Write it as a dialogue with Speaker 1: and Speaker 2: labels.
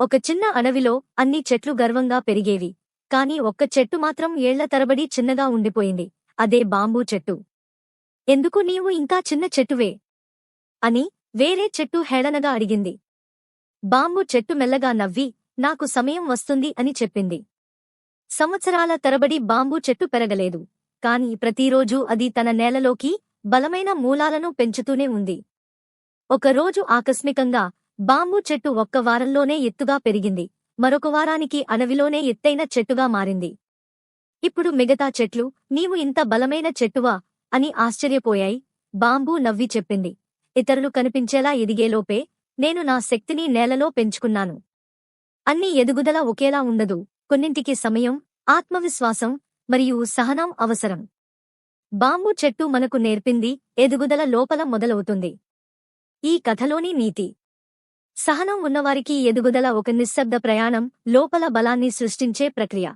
Speaker 1: ఒక చిన్న అడవిలో అన్ని చెట్లు గర్వంగా పెరిగేవి. కాని ఒక్క చెట్టు మాత్రం ఏళ్ళ తరబడి చిన్నగా ఉండిపోయింది. అదే బాంబూ చెట్టు. ఎందుకు నీవు ఇంకా చిన్న చెట్టువే? అని వేరే చెట్టు హేళనగా అడిగింది. బాంబు చెట్టు మెల్లగా నవ్వి నాకు సమయం వస్తుంది అని చెప్పింది. సంవత్సరాల తరబడి బాంబూ చెట్టు పెరగలేదు. కాని ప్రతిరోజూ అది తన నేలలోకి బలమైన మూలాలను పెంచుతూనే ఉంది. ఒకరోజు ఆకస్మికంగా బాంబు చెట్టు ఒక్క వారంలోనే ఎత్తుగా పెరిగింది. మరొక వారానికి అడవిలోనే ఎత్తైన చెట్టుగా మారింది. ఇప్పుడు మిగతా చెట్లు నీవు ఇంత బలమైన చెట్టువా? అని ఆశ్చర్యపోయాయి. బాంబు నవ్వి చెప్పింది. ఇతరులు కనిపించేలా ఎదిగేలోపే నేను నా శక్తిని నేలలో పెంచుకున్నాను. అన్ని ఎదుగుదల ఒకేలా ఉండదు. కొన్నింటికి సమయం ఆత్మవిశ్వాసం మరియు సహనం అవసరం. బాంబు చెట్టు మనకు నేర్పింది ఎదుగుదల లోపల మొదలవుతుంది. ఈ కథలోని నీతి. సహనం ఉన్నవారికి ఎదుగుదల ఒక నిశ్శబ్ద ప్రయాణం లోపల బలాన్ని సృష్టించే ప్రక్రియ.